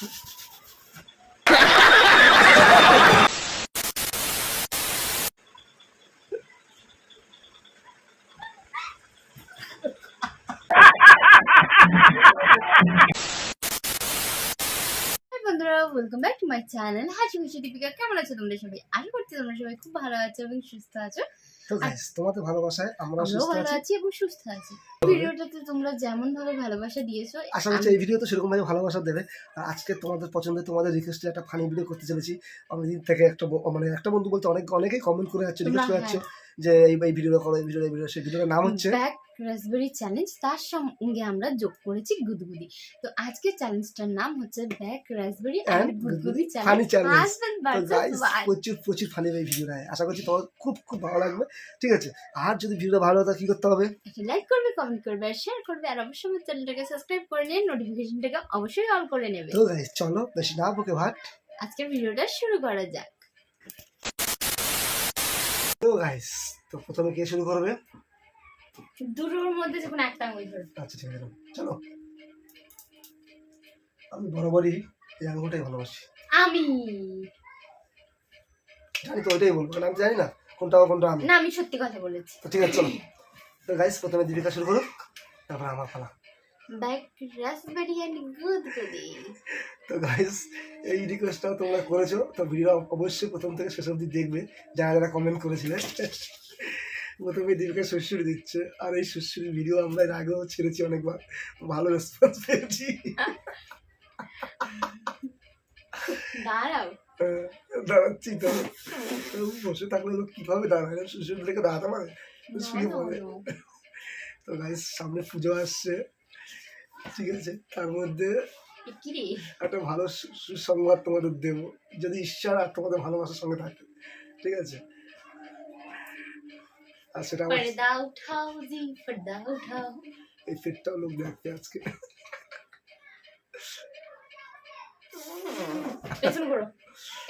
বন্ধুরা welcome back to my channel হাসি খুশি দীপিকা, কেমন আছো তোমরা সবাই? আশা করছি তোমরা সবাই খুব ভালো আছো এবং সুস্থ আছো। তো গাইস তোমাদের ভালোবাসায় আমরা সুস্থ আছি। এবং সুস্থ আছি। ভিডিওটাতে তোমরা যেমন ভাবে ভালোবাসা দিয়েছ আশা করছি এই ভিডিও তো সেরকম ভাবে ভালোবাসা দেবে। আর আজকে তোমাদের পছন্দের তোমাদের রিকোয়েস্টে একটা ফানি ভিডিও করতে চলেছি। অনেকদিন থেকে একটা মানে একটা বন্ধু বলতে অনেক অনেকেই কমেন্ট করে যাচ্ছে রিকোয়েস্ট করে যাচ্ছে। যে এই এই ভিডিওটা করো এই ভিডিও এই ভিডিও সেই ভিডিওটার নাম হচ্ছে ব্যাক রাসবেরি চ্যালেঞ্জ তার সঙ্গে আমরা যোগ করেছি গুদগুদি। তো আজকে চ্যালেঞ্জটার নাম হচ্ছে ব্যাক রাসবেরি এন্ড গুদগুদি চ্যালেঞ্জ প্রচুর প্রচুর ফানি এই ভিডিওটা আশা করছি তোমার খুব খুব ভালো লাগবে। ঠিক আছে আর যদি ভিডিওটা ভালো হয় কি করতে হবে? লাইক করবে কমেন্ট করবে আর শেয়ার করবে আর অবশ্যই আমার চ্যানেলটাকে সাবস্ক্রাইব করে নিয়ে নোটিফিকেশনটাকে অবশ্যই অন করে নেবে। তো গাইস চলো বেশি না বকে ভাট। আজকের ভিডিওটা শুরু করা যাক। তো গাইস তো প্রথমে কে শুরু করবে? দুটোর মধ্যে যখন একটা আঙুল ধরবে। আচ্ছা ঠিক আছে চলো। আমি বরাবরই এই আঙুলটাই ভালোবাসি। আমি। জানি তো ওইটাই বলব কারণ আমি জানি না কোনটা কোনটা আমি। না আমি সত্যি কথা বলেছি। তো ঠিক আছে চলো। তো গাইস প্রথমে দীপিকা শুরু করো তারপর আমার পালা। রাসবেরি গুদগুদি তো গাইস এই রিকোয়েস্টটা তোমরা করেছ। তো ভিডিও অবশ্যই প্রথম থেকে শেষ অবধি দেখবে। যারা যারা কমেন্ট করেছিলে। প্রথমে দীপিকা শ্বশুরি দিচ্ছে। আর এই শ্বশুরি ভিডিও আমরা এর আগেও ছেড়েছি অনেকবার। ভালো রেসপন্স পেয়েছি। দাঁড়াও। দাঁড়াচ্ছি তো বসে থাকলে লোক কীভাবে দাঁড়ায় শ্বশুরি রেখে দাঁড়াতে পারে শুয়ে পড়ে। তো গাইস সামনে পুজো আসছে। ঠিক আছে? তার মধ্যে একটা ভালো সুসংবাদ তোমাদের দেব। যদি ঈশ্বর আর তোমাদের ভালোবাসার সঙ্গে থাকে ঠিক আছে? আর সেটা এই ফিটটাও লোক দেখবে আজকে। পেছন ঘোরো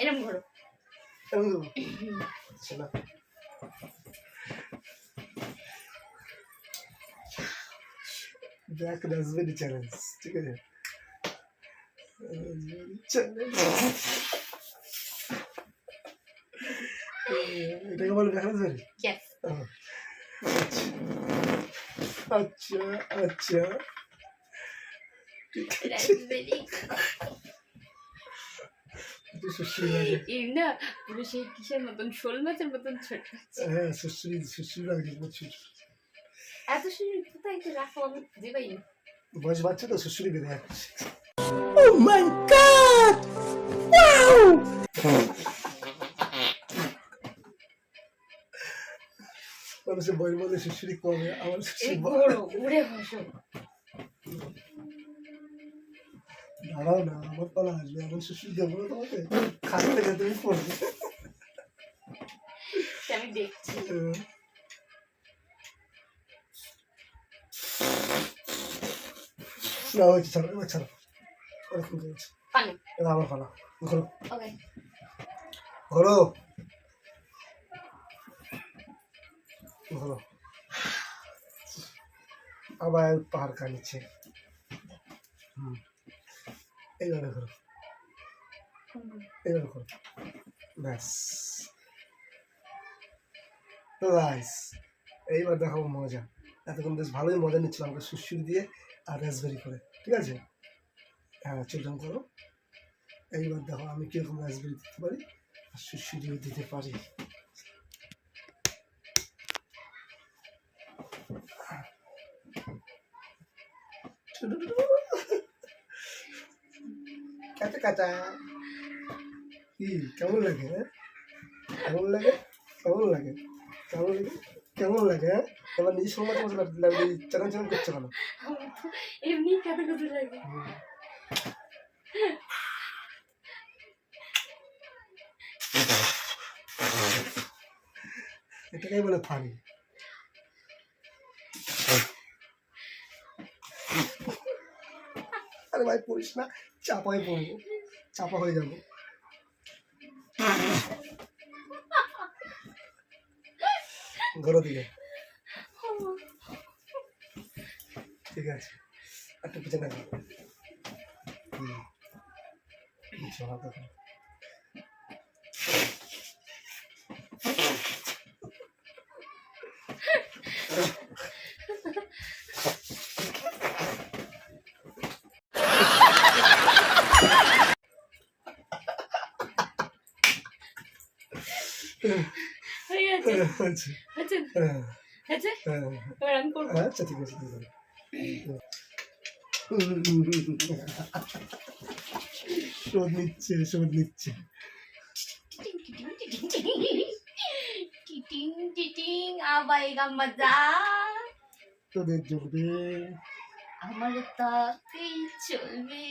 এরম ঘোরো। এমন দেবো? ব্যাক রাজবেরি চ্যালেঞ্জ ঠিক আছে চ্যালেঞ্জ এটাকে বলে ব্যাক রাজবেরি ইয়েস আচ্ছা আচ্ছা ঠিক আছে রাসবেরি একটু সুশ্রী লাগে এর না পুরো সেই কিসের মতন শোল মাছের মতন ছোট হ্যাঁ সুশ্রী সুশ্রী লাগে প্রচুর এত সুন্দর কোথায় তো রাখো আমি খুঁজে পাই না বয়স বাচ্চা তো সুশ্রী বেঁধে যাচ্ছে মানুষের বয়স বলে সুশ্রী কমে আমার সুশ্রী ঘোরো ঘুরে দাঁড়াও না আমার পালা আসবে এমন সুশ্রী দেবো না তোমাকে। খাট থেকে তুমি পড়বে। সে আমি দেখছি। না হয়েছে ছাড়ো এবার ছাড়ো। অনেকক্ষণ করেছে পানি। আমার পালা। ঘোরো। ঘোরো। ঘোরো। আবার পাহাড় কানিচ্ছে হুম। এইভাবে ঘোরো। এইভাবে ঘোরো। ব্যাস। তো গাইস এইবার দেখাবো মজা। এতক্ষণ বেশ ভালোই মজা নিচ্ছিলাম আমাকে সুশ্রী দিয়ে। আর রেসবেরি করে, ঠিক আছে? হ্যাঁ চুলটাম করো। এইবার দেখো আমি কীরকম রাসবেরি দিতে পারি, আর সুশ্রীও দিতে পারি। কাঁচা কাঁচা। কি, কেমন লাগে হ্যাঁ? কেমন লাগে? কেমন লাগে? কেমন লাগে? কেমন লাগে হ্যাঁ? এবার নিজের সময় তোমার চ্যানেল চ্যানেল করছ কেন? এমনি কত কত লাগে। এটাকেই বলে ফানি আরে ভাই, পড়িস না, চাপায় পড়ব, চাপা হয়ে যাব। ঘরে দিকে। ঠিক আছে। একটা পিছনে হয়ে আচ্ছা এবার আমি আচ্ছা ঠিক আছে ঠিক আছে। শোধ নিচ্ছে শোধ নিচ্ছে। আবাইগা মজা তোদের জমবে আমার তাকেই চলবে।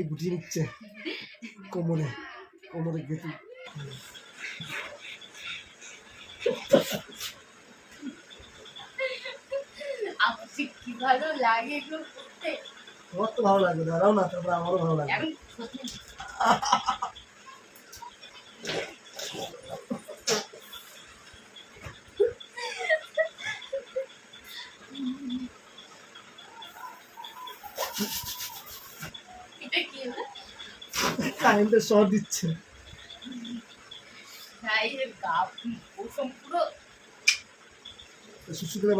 টাড়ি গুটিয়ে নিচ্ছে। কোমরে কোমরে গেঁথে। কি ভালো লাগে আমার তো ভালো লাগে দাঁড়াও না তারপরে আমারও ভালো লাগবে আমি সত্যি এটা কি হলো কারেন্টের শর্ট দিচ্ছে।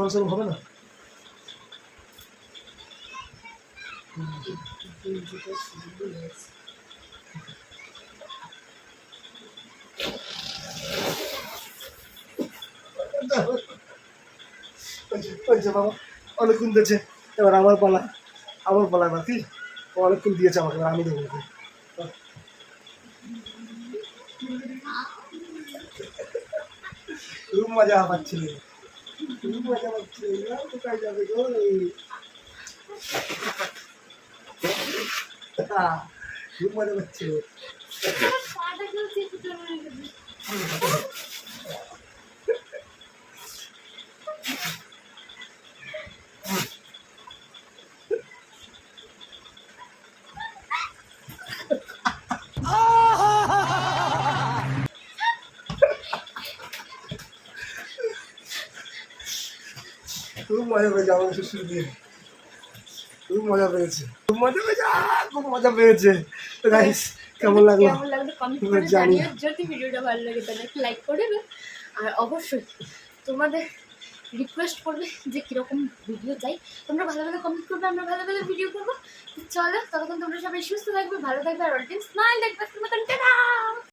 মানুষের হবে না? বাবা অনেকক্ষণ দিয়েছে। এবার আমার পালা আমার পালা নাকি অনেকক্ষণ দিয়েছে আমাকে আমি দেবো ওকে। খুব মজা পাচ্ছিল খুব মজা পাচ্ছিল কোথায় যাবে গো খুব মজা পাচ্ছিল মজা পেয়েছে শ্বশুর দিয়ে খুব মজা পেয়েছে। খুব মজা পেয়েছে খুব মজা পেয়েছে। গাইস কেমন লাগল? কেমন লাগল? কমেন্ট করে জানিও। যদি ভিডিওটা ভালো লাগে তাহলে একটা লাইক করে দেবে আর অবশ্যই তোমাদের রিকোয়েস্ট করবে যে কীরকম ভিডিও চাই তোমরা ভালো ভালো কমেন্ট করবে আমরা ভালো ভালো ভিডিও করব। চলো ততক্ষণ তোমরা সবাই সুস্থ থাকবে ভালো থাকবে আর অলটেন স্মাইল দেখবে তোমার